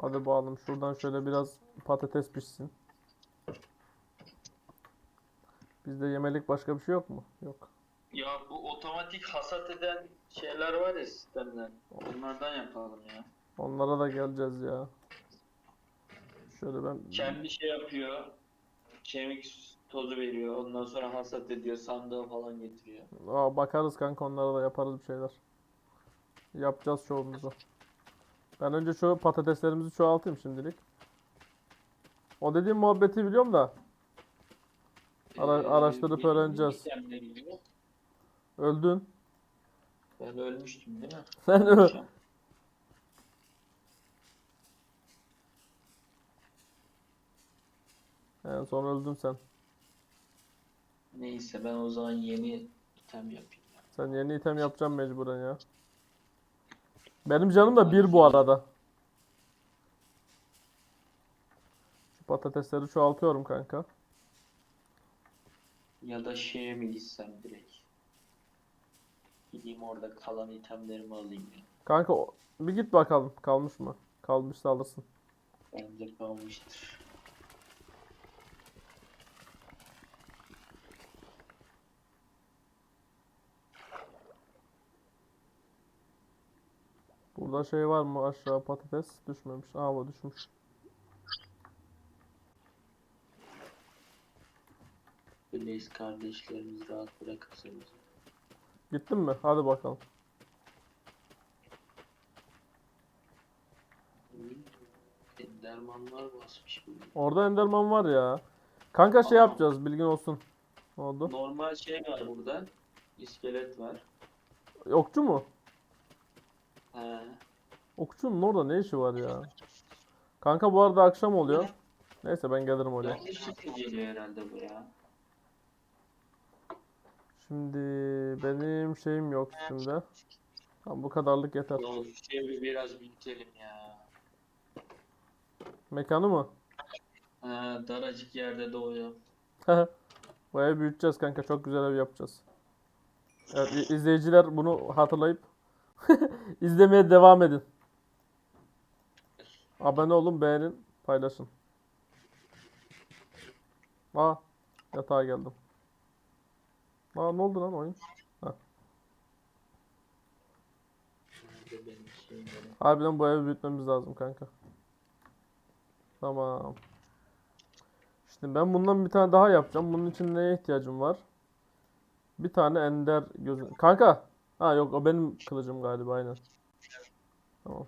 Hadi bakalım şuradan şöyle biraz patates pişsin. Bizde yemelik başka bir şey yok mu? Yok. Ya bu otomatik hasat eden şeyler var ya sistemler. Onlardan yapalım ya. Onlara da geleceğiz ya. Şöyle ben Kendi şey yapıyor. Kemik tozu veriyor. Ondan sonra hasat ediyor. Sandığa falan getiriyor. Aa, bakarız kanka onlara da yaparız bir şeyler. Yapacağız şovumuzu. Ben önce şu patateslerimizi çoğaltayım şimdilik. O dediğim muhabbeti biliyorum da Ara- Ee, araştırıp öğreneceğiz. öldün. Ben ölmüştüm değil mi? Sen öl. En son öldün sen. Neyse ben o zaman yeni item yapayım. ya. Sen yeni item yapacaksın mecburen ya. Benim canım da bir bu arada. Şu patatesleri çoğaltıyorum kanka. Ya da şeye mi gitsem direkt? Gideyim orada kalan itemlerimi alayım ya. Kanka bir git bakalım kalmış mı? Kalmışsa alırsın. Bence kalmıştır. Burada şey var mı aşağı patates düşmemiş. Aa bu düşmüş. Blaze kardeşlerimiz rahat bırakırsa bizi. Gittin mi? Hadi bakalım. Endermanlar basmış bu. Orada Enderman var ya. Kanka şey Aa. yapacağız bilgin olsun. Ne oldu? Normal şey var burada. İskelet var. Okçu mu? He. Okçunun orada ne işi var ya? Kanka bu arada akşam oluyor. Neyse ben gelirim oraya. Geliyor herhalde bu ya. Şimdi benim şeyim yok üstümde. Tamam bu kadarlık yeter. Ya şu şey bir biraz büyütelim ya. Mekanı mı? Ha, daracık yerde doğuyor. Evi büyüteceğiz kanka. Çok güzel ev yapacağız. Evet, izleyiciler bunu hatırlayıp izlemeye devam edin. Abone olun, beğenin, paylaşın. Aa, yatağa geldim. Aa, ne oldu lan oyun? Ya? Harbiden bu evi büyütmemiz lazım kanka. Tamam. Şimdi ben bundan bir tane daha yapacağım. Bunun için neye ihtiyacım var? Bir tane ender gözü. Kanka. Ha yok o benim kılıcım galiba aynen. Tamam.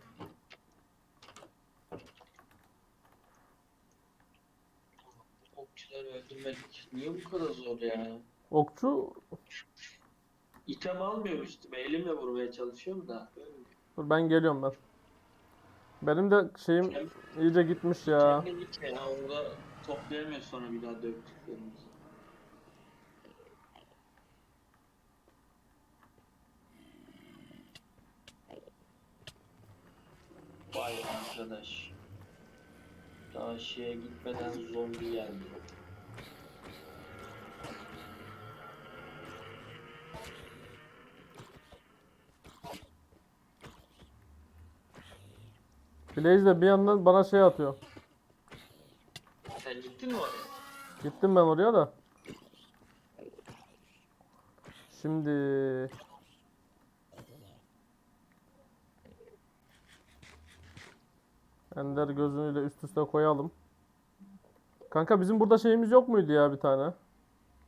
Okçuları öldürmek niye bu kadar zor ya? Okçu İtem almıyor üstüme. Elimle vurmaya çalışıyorum da. dur ben geliyorum ben. Benim de şeyim iyice gitmiş ya. Kendin git ya. Orada toplayamıyor sonra bir daha döktüklerimizi. Arkadaş. Daha şeye gitmeden zombi geldi. Blaze de bir yandan bana şey atıyor. Sen gittin mi oraya? Gittim ben oraya da. Şimdi Ender gözünü de üst üste koyalım. Kanka bizim burada şeyimiz yok muydu ya bir tane?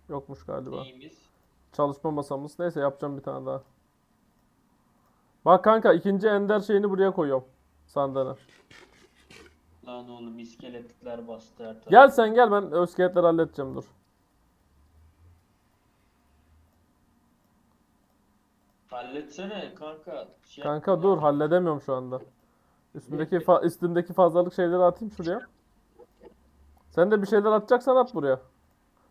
Yokmuş galiba. Neyimiz? Çalışma masamız. Neyse yapacağım bir tane daha. Bak kanka ikinci ender şeyini buraya koyuyorum. Sandığını. Lan oğlum iskeletler bastı her tarafı. Gel sen gel ben iskeletleri halledeceğim dur. Halletsene kanka. Şey Kanka dur halledemiyorum şu anda. Üstümdeki fa üstümdeki fazlalık şeyleri atayım şuraya. Sen de bir şeyler atacaksan at buraya.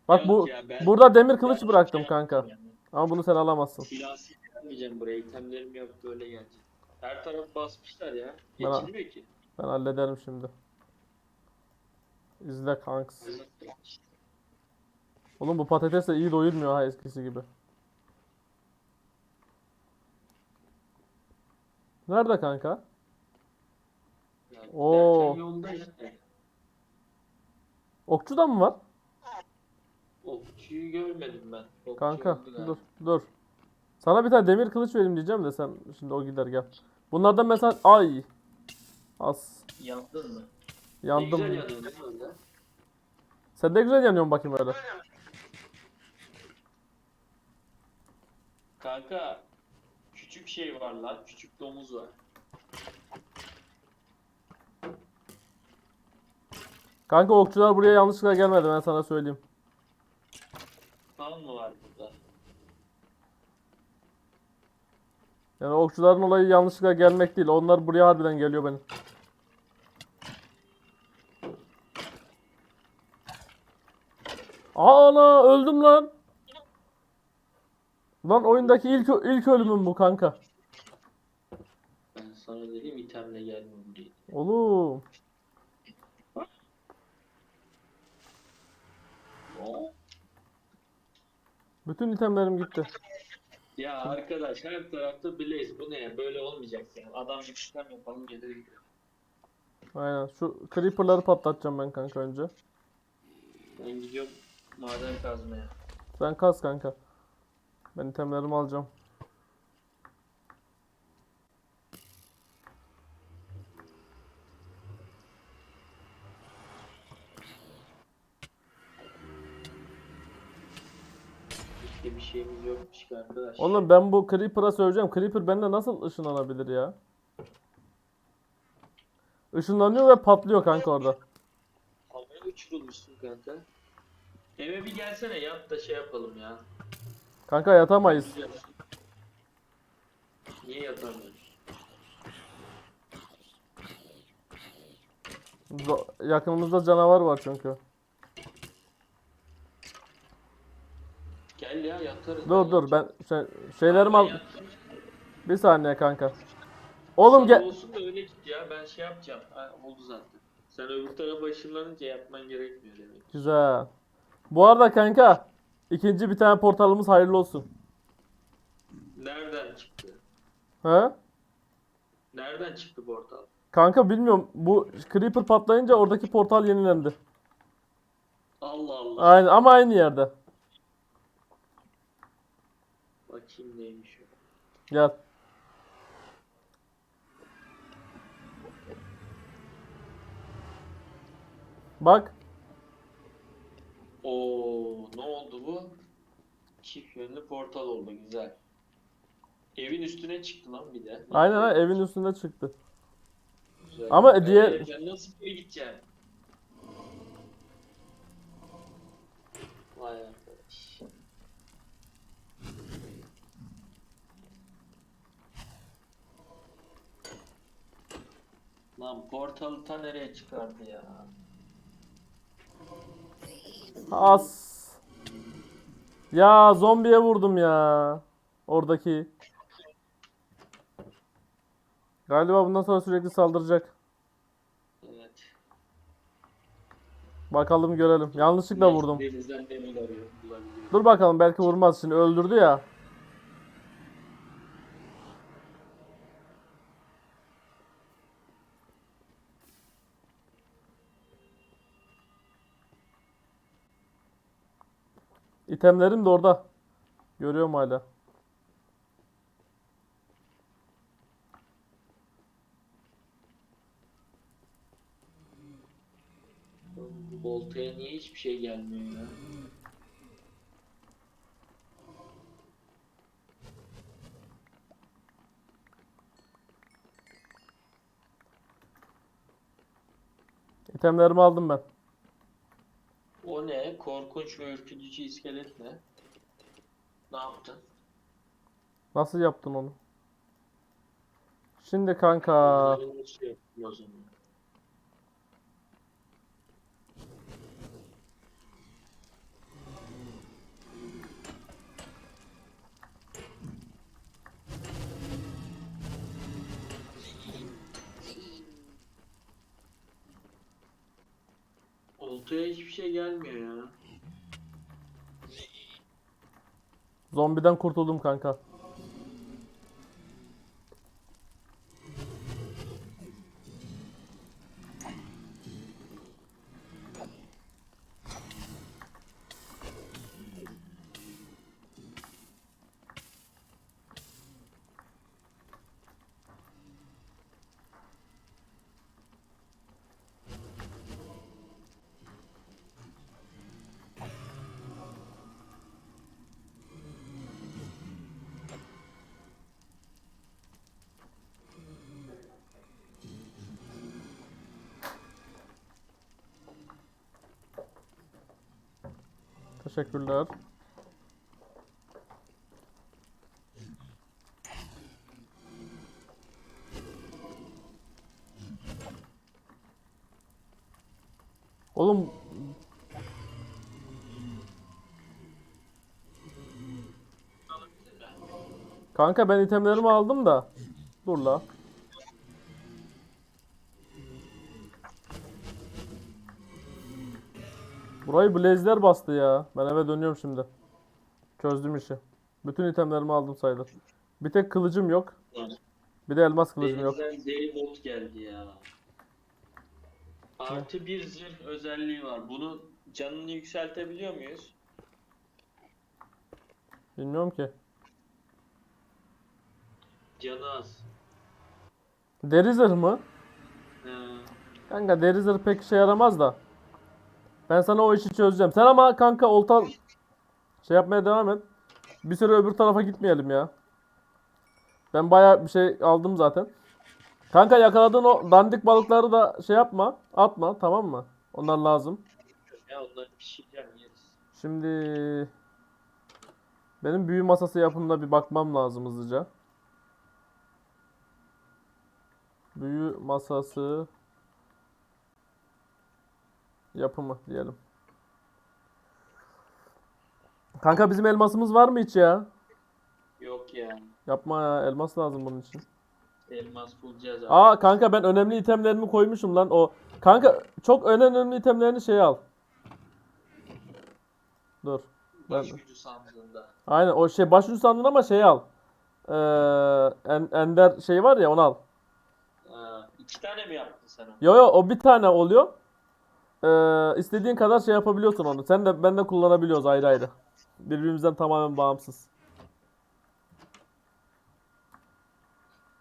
Bak bu ya, ben- burada demir kılıç Ben bıraktım şey kanka. Ama bunu sen alamazsın. Silahsız gelmeyeceğim buraya. İtemlerim yok böyle gelecek. Her taraf basmışlar ya. Bana- Geçilmiyor ki. Ben hallederim şimdi. İzle kanks. Oğlum bu patates de iyi doyurmuyor ha eskisi gibi. Nerede kanka? Oo. Yolda işte. Okçu da mı var? Okçuyu görmedim ben. Okçu Kanka öldü galiba. dur dur. Sana bir tane demir kılıç vereyim diyeceğim de sen şimdi o gider gel. Bunlardan mesela ay. As. Yandın mı? Ne Yandım. güzel yanıyorsun değil mi öyle? Sen de güzel yanıyorsun bakayım öyle. Kanka küçük şey var lan. Küçük domuz var. Kanka okçular buraya yanlışlıkla gelmedi ben sana söyleyeyim. Kan mı var burada? Yani okçuların olayı yanlışlıkla gelmek değil. Onlar buraya harbiden geliyor benim. Ana öldüm lan. Lan oyundaki ilk ilk ölümüm bu kanka. Ben sana dedim itemle gelmem diye. Oğlum. Bütün itemlerim gitti. Ya arkadaş her tarafta Blaze bu ne? Böyle olmayacak ya. Adam gibi işlem yapalım gelir. Aynen. Şu creeper'ları patlatacağım ben kanka önce. Ben gidiyorum maden kazmaya. Sen kas kanka. Ben itemlerimi alacağım. Hiçbir bir şeyimiz yokmuş ki arkadaş. Oğlum ben bu Creeper'a söyleyeceğim. Creeper bende nasıl ışınlanabilir ya? Işınlanıyor ve patlıyor kanka orada. Havaya uçurulmuşsun kanka. Eve bir gelsene yat da şey yapalım ya. Kanka yatamayız. Niye yatamıyorsun? Zo- Yakınımızda canavar var çünkü. Gel ya yatarız. Dur dur ben şey, şeylerimi al. Bir saniye kanka. Oğlum gel. olsun da öyle git ya ben şey yapacağım. Ha, oldu zaten. Sen öbür tarafa ışınlanınca yapman gerekmiyor demek. Güzel. Bu arada kanka ikinci bir tane portalımız hayırlı olsun. Nereden çıktı? He? Nereden çıktı portal? Kanka bilmiyorum. Bu Creeper patlayınca oradaki portal yenilendi. Allah Allah. Aynen ama aynı yerde. Bakayım neymiş o. Gel. Bak. Oo, ne oldu bu? Çift yönlü portal oldu güzel. Evin üstüne çıktı lan bir de. Aynen ha evin üstünde çıktı. Güzel. Ama diğer- nasıl geri gideceğim? Vay arkadaş. Lan portalı ta nereye çıkardı ya? As. Ya zombiye vurdum ya. Oradaki. Galiba bundan sonra sürekli saldıracak. Evet. Bakalım görelim. Yanlışlıkla vurdum. Denizden demir arıyor, bulabiliyor. Dur bakalım belki vurmaz şimdi öldürdü ya. İtemlerim de orada. Görüyorum hala. Bu Boltaya niye hiçbir şey gelmiyor ya? İtemlerimi aldım ben. O ne? Korkunç ve ürkütücü iskelet ne? Ne yaptın? Nasıl yaptın onu? Şimdi kanka. Yaptın o zaman? Oltaya hiçbir şey gelmiyor ya. Zombiden kurtuldum kanka. Teşekkürler. Oğlum kanka ben itemlerimi aldım da. Dur la. Burayı Blaze'ler bastı ya. Ben eve dönüyorum şimdi. Çözdüm işi. Bütün itemlerimi aldım sayılır. Bir tek kılıcım yok. Bir de elmas kılıcım yok. Denizden deri bot geldi ya. Artı bir zırh özelliği var. Bunu canını yükseltebiliyor muyuz? Bilmiyorum ki. Canı az. Deri zırh mı? He. Kanka deri zırh pek işe yaramaz da. Ben sana o işi çözeceğim. Sen ama kanka olta şey yapmaya devam et. Bir süre öbür tarafa gitmeyelim ya. Ben bayağı bir şey aldım zaten. Kanka yakaladığın o dandik balıkları da şey yapma. Atma tamam mı? Onlar lazım. Ya onları pişireceğim yeriz. Şimdi benim büyü masası yapımına bir bakmam lazım hızlıca. Büyü masası yapımı diyelim. Kanka bizim elmasımız var mı hiç ya? Yok ya. Yapma ya elmas lazım bunun için. Elmas bulacağız abi. Aa kanka ben önemli itemlerimi koymuşum lan o. Kanka çok önemli itemlerini şey al. Dur. Ben... Baş gücü sandığında. Aynen o şey başucu sandın ama şey al. Ee, en- ender şey var ya onu al. Ha, iki tane mi yaptın sen onu? Yo yo o bir tane oluyor. Ee, istediğin kadar şey yapabiliyorsun onu. Sen de ben de kullanabiliyoruz ayrı ayrı. Birbirimizden tamamen bağımsız.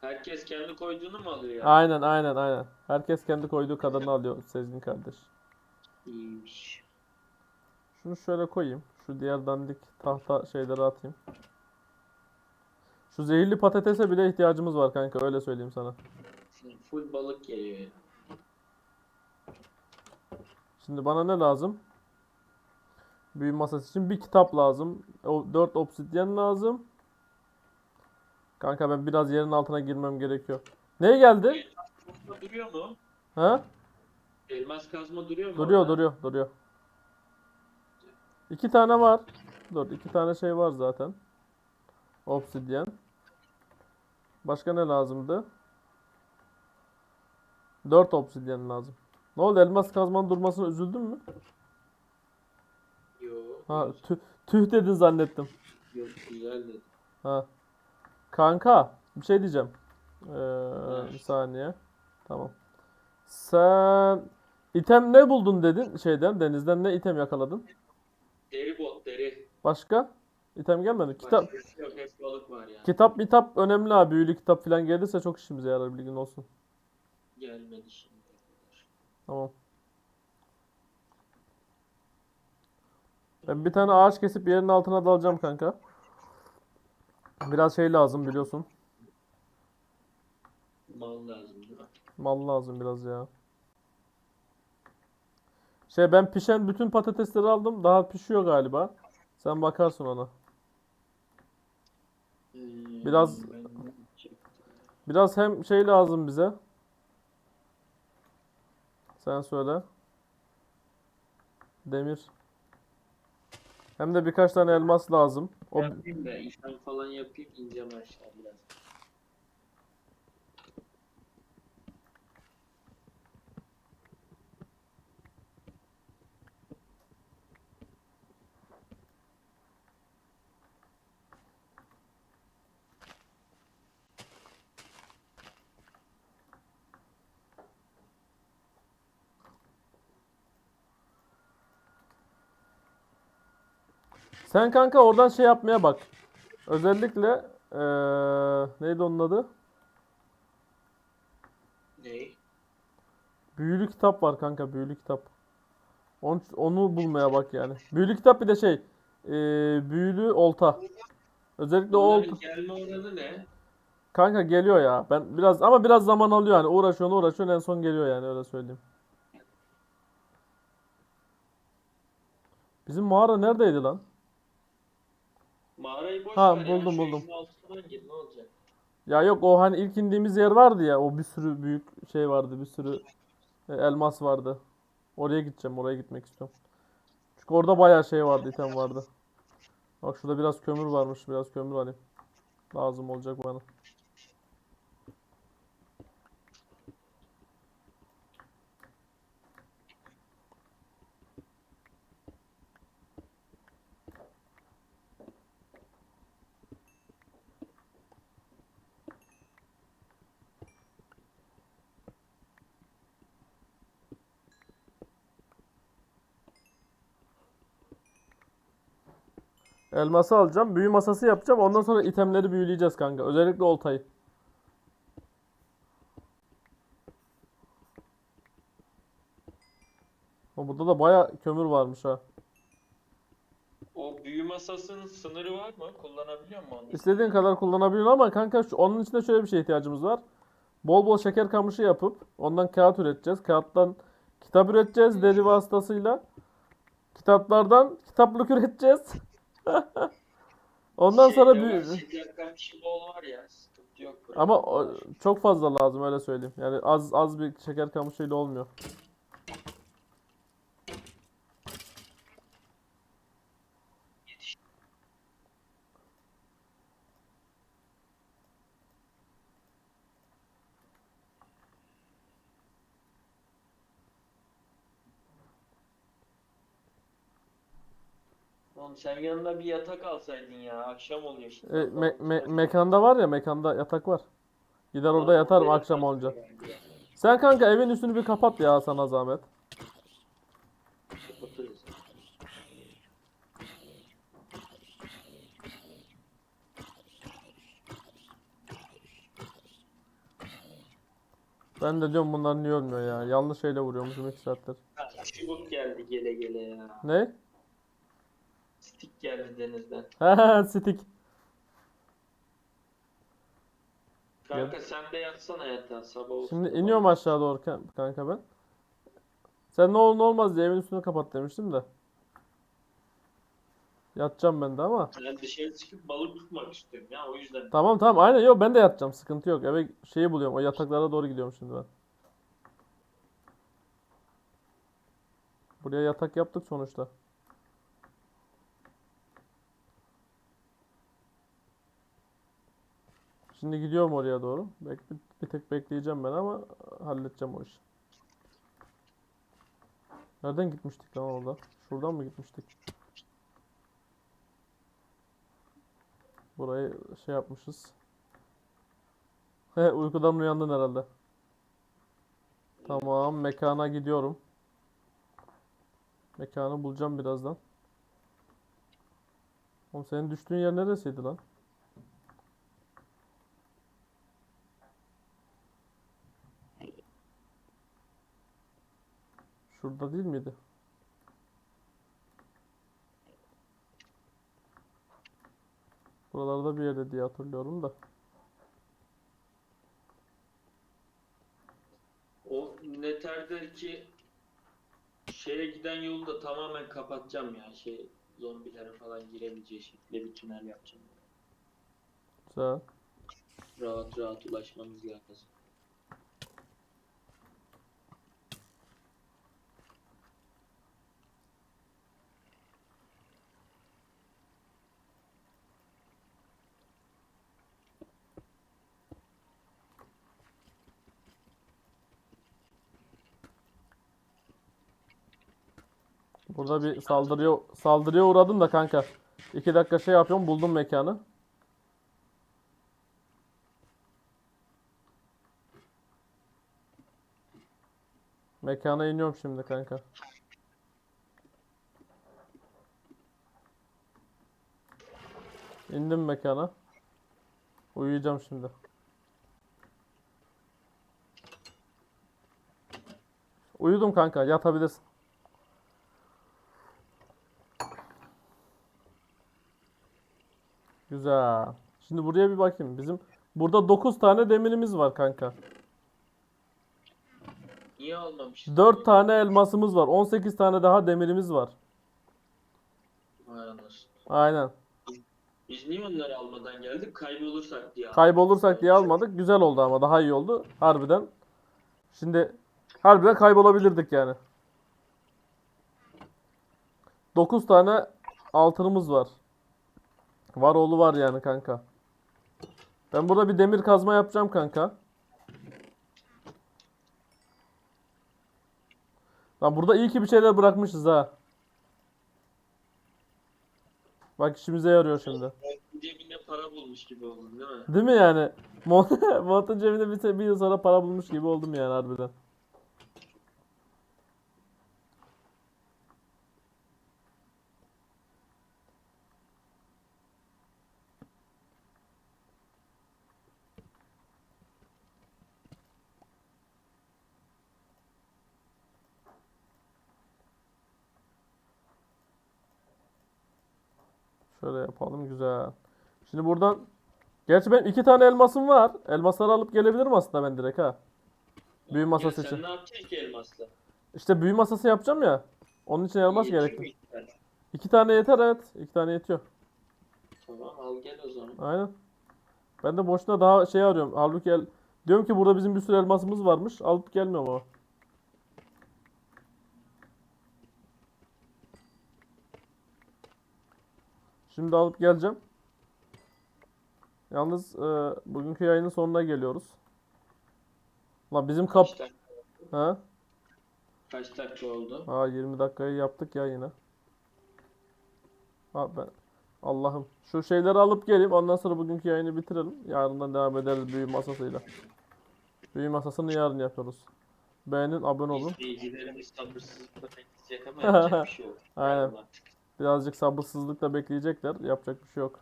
Herkes kendi koyduğunu mu alıyor ya? Aynen aynen aynen. Herkes kendi koyduğu kadarını alıyor Sezgin kardeş. İyiymiş. Şunu şöyle koyayım. Şu diğer dandik tahta şeyleri atayım. Şu zehirli patatese bile ihtiyacımız var kanka öyle söyleyeyim sana. Full balık geliyor ya. Şimdi bana ne lazım? Büyü masası için bir kitap lazım. O 4 obsidyen lazım. Kanka ben biraz yerin altına girmem gerekiyor. Neye geldi? Elmas duruyor mu? Ha? Elmas kazma duruyor mu? Duruyor orada? duruyor duruyor. İki tane var. Dur iki tane şey var zaten. Obsidyen. Başka ne lazımdı? 4 obsidyen lazım. Ne oldu elmas kazmanın durmasına üzüldün mü? Yok. Ha tüh, tüh dedin zannettim. Yok güzel dedi. Ha. Kanka bir şey diyeceğim. Ee, Evet. bir saniye. Tamam. Sen item ne buldun dedin şeyden denizden ne item yakaladın? Deri bot deri. Başka? İtem gelmedi. Kitap Başkası Yok hep balık var ya. kitap mitap önemli abi. Büyülü kitap falan gelirse çok işimize yarar bilgin olsun. Gelmedi şimdi. Tamam. Ben bir tane ağaç kesip yerin altına dalacağım kanka. Biraz şey lazım biliyorsun. Mal lazım değil mi? Mal lazım biraz ya. Şey ben pişen bütün patatesleri aldım. Daha pişiyor galiba. Sen bakarsın ona. Ee, Biraz- ben- Biraz hem şey lazım bize. Sen söyle. Demir. Hem de birkaç tane elmas lazım. O yapayım da işlem falan yapayım ineceğim aşağı biraz. Sen kanka oradan şey yapmaya bak. Özellikle eee, neydi onun adı? Ney? Büyülü kitap var kanka büyülü kitap. Onu, onu bulmaya bak yani. Büyülü kitap bir de şey eee, büyülü olta. Özellikle o olta. Bunların gelme oranı ne? Kanka geliyor ya. Ben biraz ama biraz zaman alıyor yani. Uğraşıyorsun uğraşıyorsun en son geliyor yani öyle söyleyeyim. Bizim mağara neredeydi lan? Mağarayı boş Ha, ver ya. buldum, Şu buldum. evin altından gir ne olacak? Ya yok o hani ilk indiğimiz yer vardı ya o bir sürü büyük şey vardı bir sürü e, elmas vardı. Oraya gideceğim oraya gitmek istiyorum. Çünkü orada bayağı şey vardı item vardı. Bak şurada biraz kömür varmış biraz kömür alayım. Lazım olacak bana. Elması alacağım. Büyü masası yapacağım. Ondan sonra itemleri büyüleyeceğiz kanka. Özellikle oltayı. Ama Burada da bayağı kömür varmış ha. O büyü masasının sınırı var mı? Kullanabiliyor musun onu? İstediğin kadar kullanabiliyorsun ama kanka şu, onun için de şöyle bir şey ihtiyacımız var. Bol bol şeker kamışı yapıp ondan kağıt üreteceğiz. Kağıttan kitap üreteceğiz deri vasıtasıyla. Kitaplardan kitaplık üreteceğiz. Ondan sonra Şeyde var, büyü... Şeker kamışı bol var ya sıkıntı yok. Ama o- çok fazla lazım öyle söyleyeyim. Yani az az bir şeker kamışıyla olmuyor. Oğlum sen yanına bir yatak alsaydın ya. Akşam oluyor şimdi. E, me- me- mekanda var ya mekanda yatak var. Gider orada yatarım akşam olunca. Sen kanka evin üstünü bir kapat ya sana zahmet. Otururuz. Ben de diyorum bunlar niye ölmüyor ya. Yanlış şeyle vuruyormuşum 2 saattir. Ha, Çubuk geldi gele gele ya. Ne? Stik geldi denizden. He stick. Kanka sen de yatsana yatağa sabah olsun. Şimdi iniyorum aşağı doğru kan- kanka ben. Sen ne olur ne olmaz diye evin üstünü kapat demiştim de. Yatacağım ben de ama. Ben dışarı çıkıp balık tutmak istiyorum ya o yüzden. Tamam tamam aynen yok ben de yatacağım sıkıntı yok. Eve şeyi buluyorum o yataklara doğru gidiyorum şimdi ben. Buraya yatak yaptık sonuçta. Şimdi gidiyorum oraya doğru. Bek bir, bir tek bekleyeceğim ben ama halledeceğim o işi. Nereden gitmiştik lan orada? Şuradan mı gitmiştik? Burayı şey yapmışız. He uykudan uyandın herhalde. Tamam mekana gidiyorum. Mekanı bulacağım birazdan. Oğlum senin düştüğün yer neresiydi lan? Şurada değil miydi? Buralarda bir yerde diye hatırlıyorum da. O Nether'deki şeye giden yolu da tamamen kapatacağım ya. Şey zombilere falan giremeyeceği şekilde bir tünel yapacağım. Güzel. Rahat rahat ulaşmamız lazım. Burada bir saldırıya saldırıya uğradım da kanka. İki dakika şey yapıyorum buldum mekanı. Mekana iniyorum şimdi kanka. İndim mekana. Uyuyacağım şimdi. Uyudum kanka yatabilirsin. Güzel. Şimdi buraya bir bakayım. Bizim burada 9 tane demirimiz var kanka. Niye almamışız? 4 tane elmasımız var. 18 tane daha demirimiz var. Anasını. Aynen. Biz niye onları almadan geldik? Kaybolursak diye. Kaybolursak diye almadık. Güzel oldu ama daha iyi oldu. Harbiden. Şimdi harbiden kaybolabilirdik yani. 9 tane altınımız var. Var oğlu var yani kanka. Ben burada bir demir kazma yapacağım kanka. Lan burada iyi ki bir şeyler bırakmışız ha. Bak işimize yarıyor şimdi. Cebinde para bulmuş gibi oldun değil mi? Değil mi yani? Mont- Montun cebinde bir, bir yıl sonra para bulmuş gibi oldum yani harbiden. Şöyle yapalım güzel. Şimdi buradan Gerçi ben iki tane elmasım var. Elmasları alıp gelebilirim aslında ben direkt ha. Büyü masası ya için. Sen ne yapacaksın ki elmasla? İşte büyü masası yapacağım ya. Onun için elmas Yetiyor gerekli. mu? İki tane yeter evet. İki tane yetiyor. Tamam al gel o zaman. Aynen. Ben de boşuna daha şey arıyorum. Halbuki el... diyorum ki burada bizim bir sürü elmasımız varmış. Alıp gelmiyorum ama. Şimdi alıp geleceğim. Yalnız e, bugünkü yayının sonuna geliyoruz. La bizim kap... Kaç dakika, Ha? kaç dakika oldu? Aa 20 dakikayı yaptık ya yine. Ha ben Allah'ım şu şeyleri alıp geleyim ondan sonra bugünkü yayını bitirelim. Yarından devam ederiz büyü masasıyla. Büyü masasını yarın yapıyoruz. Beğenin, abone olun. İzleyicilerimiz sabırsızlıkla bekleyecek ama yapacak bir şey yok. Aynen. Birazcık sabırsızlıkla bekleyecekler. Yapacak bir şey yok.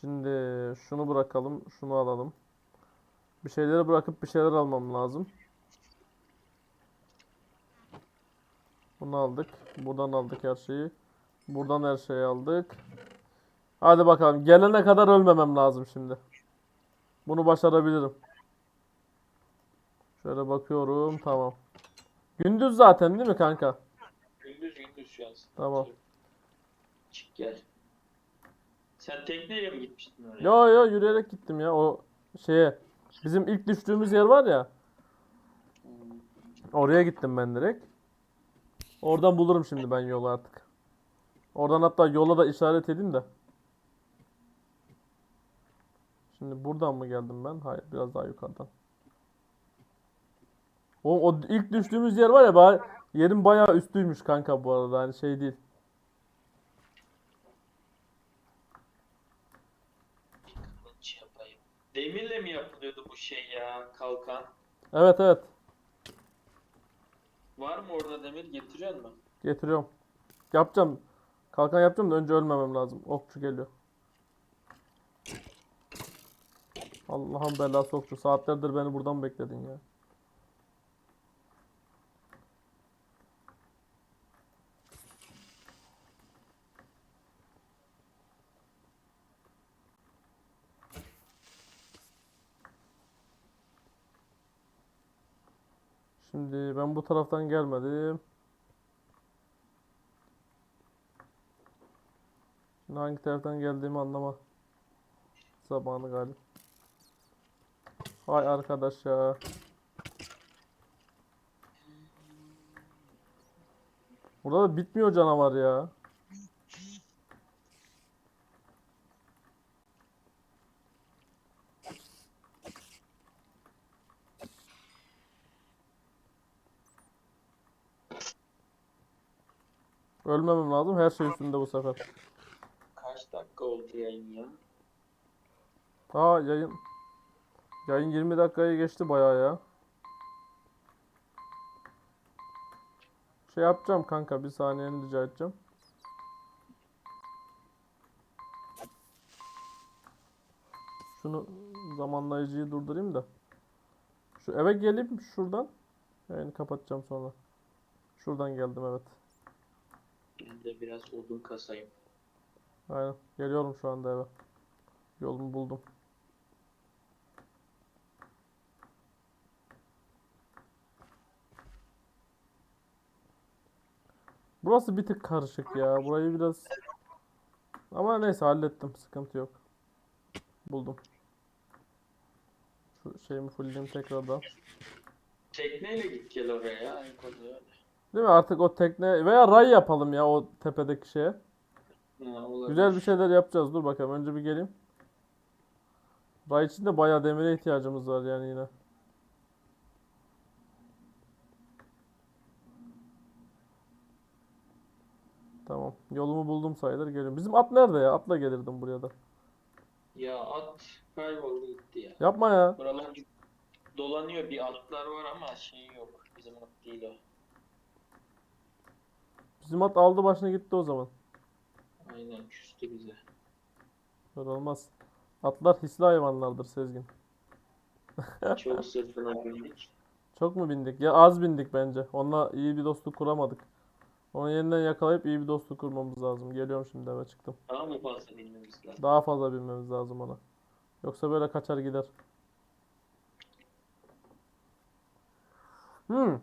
Şimdi şunu bırakalım, şunu alalım. Bir şeyleri bırakıp bir şeyler almam lazım. Bunu aldık. Buradan aldık her şeyi. Buradan her şeyi aldık. Hadi bakalım. Gelene kadar ölmemem lazım şimdi. Bunu başarabilirim. Şöyle bakıyorum. Tamam. Gündüz zaten değil mi kanka? Şu an. Tamam. Çık gel. Sen tekneyle mi gitmiştin oraya? Yo yo yürüyerek gittim ya o şeye. Bizim ilk düştüğümüz yer var ya. Hmm. Oraya gittim ben direkt. Oradan bulurum şimdi ben yolu artık. Oradan hatta yola da işaret edeyim de. Şimdi buradan mı geldim ben? Hayır, biraz daha yukarıdan. O, o ilk düştüğümüz yer var ya, ba- yerin bayağı üstüymüş kanka bu arada. Hani şey değil. Kılıç yapayım. Demirle mi yapılıyordu bu şey ya kalkan? Evet evet. Var mı orada demir getiriyor mu? Getiriyorum. Yapacağım. Kalkan yapacağım da önce ölmemem lazım. Okçu geliyor. Allah'ın belası okçu. Saatlerdir beni buradan bekledin ya. Şimdi ben bu taraftan gelmedim. Şimdi hangi taraftan geldiğimi anlama zamanı galiba. Hay arkadaş ya. Burada da bitmiyor canavar ya. Ölmemem lazım. Her şey üstünde bu sefer. Kaç dakika oldu yayın ya? Aa yayın. Yayın 20 dakikayı geçti bayağı ya. Şey yapacağım kanka bir saniyeni rica edeceğim. Şunu zamanlayıcıyı durdurayım da. Şu eve gelip şuradan. Yayını kapatacağım sonra. Şuradan geldim evet. Ben de biraz odun kasayım. Aynen. Geliyorum şu anda eve. Yolumu buldum. Burası bir tık karışık ya. Burayı biraz... Ama neyse hallettim. Sıkıntı yok. Buldum. Şu şeyimi fullleyeyim tekrardan. Tekneyle git gel oraya ya. Değil mi? Artık o tekne veya ray yapalım ya o tepedeki şeye. Ha, olabilir. Güzel bir şeyler yapacağız. Dur bakalım. Önce bir geleyim. Ray için de bayağı demire ihtiyacımız var yani yine. Tamam. Yolumu buldum sayılır. Geliyorum. Bizim at nerede ya? Atla gelirdim buraya da. Ya at kayboldu gitti ya. Yapma ya. Buralar dolanıyor bir atlar var ama şey yok. Bizim at değil o. Bizim at aldı başına gitti o zaman. Aynen küstü bize. Böyle olmaz. Atlar hisli hayvanlardır Sezgin. Çok sırtına bindik. Çok mu bindik? Ya az bindik bence. Onunla iyi bir dostluk kuramadık. Onu yeniden yakalayıp iyi bir dostluk kurmamız lazım. Geliyorum şimdi eve çıktım. Daha mı fazla binmemiz lazım? Daha fazla binmemiz lazım ona. Yoksa böyle kaçar gider. Hmm.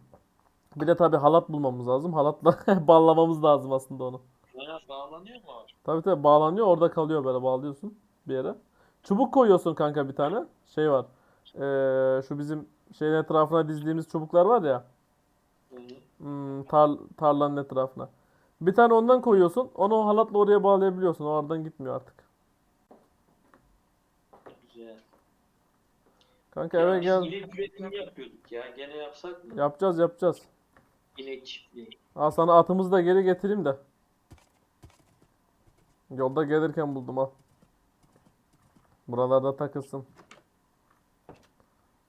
Bir de tabii halat bulmamız lazım. Halatla bağlamamız lazım aslında onu. Ha, bağlanıyor mu? Tabii tabii bağlanıyor orada kalıyor böyle bağlıyorsun bir yere. Çubuk koyuyorsun kanka bir tane. Şey var. Ee, şu bizim şeyin etrafına dizdiğimiz çubuklar var ya. Hmm, tar tarlanın etrafına. Bir tane ondan koyuyorsun. Onu halatla oraya bağlayabiliyorsun. O oradan gitmiyor artık. Güzel. Kanka Ya eve biz gel. üretimi yapıyorduk ya. Gene yapsak mı? Yapacağız yapacağız. İnek çiftliği. Al sana atımızı da geri getireyim de. Yolda gelirken buldum ha. Buralarda takılsın.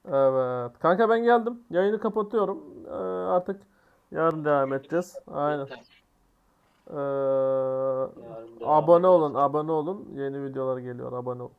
Evet. Kanka ben geldim. Yayını kapatıyorum. Ee, artık yarın devam edeceğiz. Aynen. Ee, abone olun, abone olun. Yeni videolar geliyor. Abone olun.